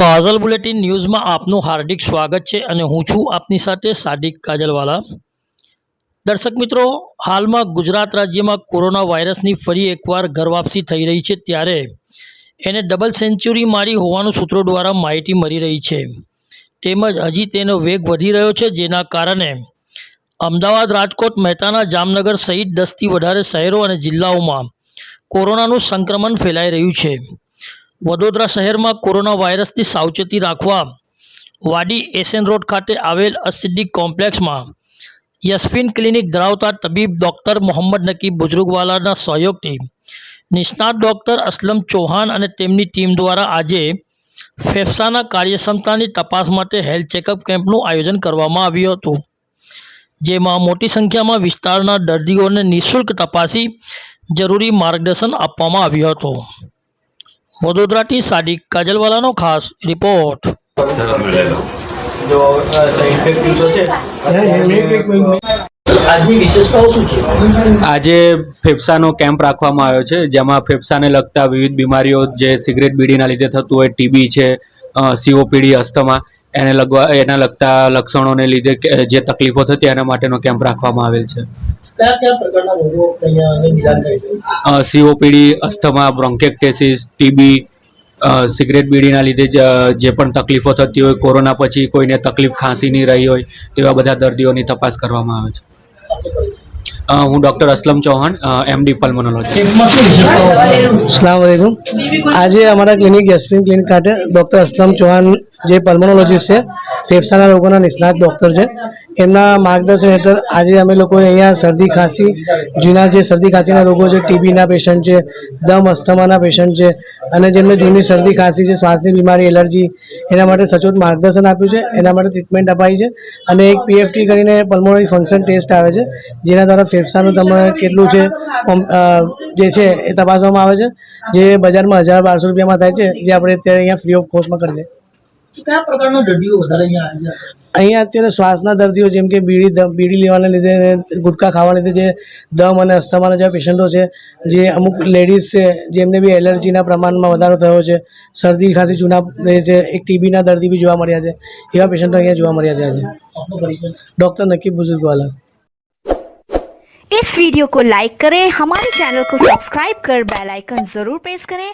કાજલ bulletin ન્યૂઝમાં આપનું હાર્દિક સ્વાગત છે અને હું છું આપની સાથે સાદિક કાજલવાલા. દર્શક મિત્રો, હાલમાં ગુજરાત રાજ્યમાં કોરોના વાયરસની ફરી એકવાર ઘર વાપસી થઈ રહી છે ત્યારે એને ડબલ સેન્ચુરી મારી હોવાનું સૂત્રો દ્વારા માહિતી મળી રહી છે. તેમજ હજી તેનો વેગ વધી રહ્યો છે જેના કારણે અમદાવાદ, રાજકોટ મહેતાના જામનગર સહિત દસથી વધારે શહેરો અને જિલ્લાઓમાં કોરોનાનું સંક્રમણ ફેલાઈ રહ્યું છે. વડોદરા શહેરમાં કોરોના વાયરસથી સાવચેતી રાખવા વાડી એસએન રોડ ખાતે આવેલ અસિદ્ધિક કોમ્પ્લેક્સમાં યસ્ફિન ક્લિનિક ધરાવતા તબીબ ડૉક્ટર મોહમ્મદ નકીબ બુજરૂગવાલાના સહયોગથી નિષ્ણાત ડૉક્ટર અસલમ ચૌહાણ અને તેમની ટીમ દ્વારા આજે ફેફસાના કાર્યક્ષમતાની તપાસ માટે હેલ્થ ચેકઅપ કેમ્પનું આયોજન કરવામાં આવ્યું હતું, જેમાં મોટી સંખ્યામાં વિસ્તારના દર્દીઓને નિઃશુલ્ક તપાસી જરૂરી માર્ગદર્શન આપવામાં આવ્યું હતું. વડોદરાથી સાદિક કાજલવાલાનો ખાસ રિપોર્ટ જો ઇન્ફેક્ટિવ તો છે. આજની વિશેષતાઓ શું છે? આજે ફેફસાનો કેમ્પ રાખવામાં આવ્યો છે જેમાં ફેફસાને લગતા વિવિધ બીમારીઓ જે સિગરેટ બીડીના લીધે થતું હોય ટીબી છે સીઓપીડી અસ્થમા એને લગવા એના લગતા લક્ષણોને લીધે કે- જે તકલીફો થતી એના માટેનો કેમ્પ રાખવામાં આવેલ છે. કયા કયા પ્રકારના રોગો અહીંયા નિદાન થઈ રહ્યું COPD asthma bronchiectasis TB cigarette બીડીના લીધે જ, જે પણ તકલીફો થતી હોય કોરોના પછી કોઈને તકલીફ ખાંસી નહીં રહી હોય તેવા બધા દર્દીઓની તપાસ કરવામાં આવે છે. હું doctor Aslam Chauhan MD pulmonology હતી? અસલામ આજે અમારા ક્લિનિક યસ્મીન ક્લિનિક ખાતે ડૉક્ટર અસલમ ચૌહાણ જે પલ્મોનોલોજીસ્ટ છે, ફેફસાના રોગોના નિષ્ણાત ડૉક્ટર છે. એમના માર્ગદર્શન હેઠળ આજે અમે લોકોએ અહીંયા શરદી ખાંસી, જૂના જે શરદી ખાંસીના રોગો છે, ટીબીના પેશન્ટ છે, દમ, અસ્થમાના પેશન્ટ છે, અને જેમને જૂની શરદી ખાંસી છે, શ્વાસની બીમારી, એલર્જી, એના માટે સચોટ માર્ગદર્શન આપ્યું છે, એના માટે ટ્રીટમેન્ટ અપાઈ છે, અને એક પીએફટી કરીને પલ્મોનરી ફંક્શન ટેસ્ટ આવે છે, જેના દ્વારા ફેફસાનું તમે કેટલું છે જે છે એ તપાસવામાં આવે છે, જે બજારમાં હજાર બારસો રૂપિયામાં થાય છે, જે આપણે અત્યારે અહીંયા ફ્રી ઓફ કોસ્ટમાં કરીએ કયા પ્રકારના દર્દીઓ વધારે અહીંયા આવી જાય અહીંયા અત્યારે શ્વાસના દર્દીઓ જેમ કે બીડી દમ બીડી લેવાને લીધે ગુટકા ખાવાને લીધે જે દમ અને અસ્થમાના જે પેશન્ટો છે જે અમુક લેડીઝ છે જેમને બી એલર્જીના પ્રમાણમાં વધારો થયો છે શરદી ખાંસી જૂના છે એક ટીબીના દર્દી બી જોવા મળ્યા છે એવા પેશન્ટો અહીંયા જોવા મળ્યા છે ડૉક્ટર નકીબ બુઝુર્ગ વાલા. इस वीडियो को लाइक करें हमारे चैनल को सब्सक्राइब कर बेल आइकन जरूर प्रेस करें।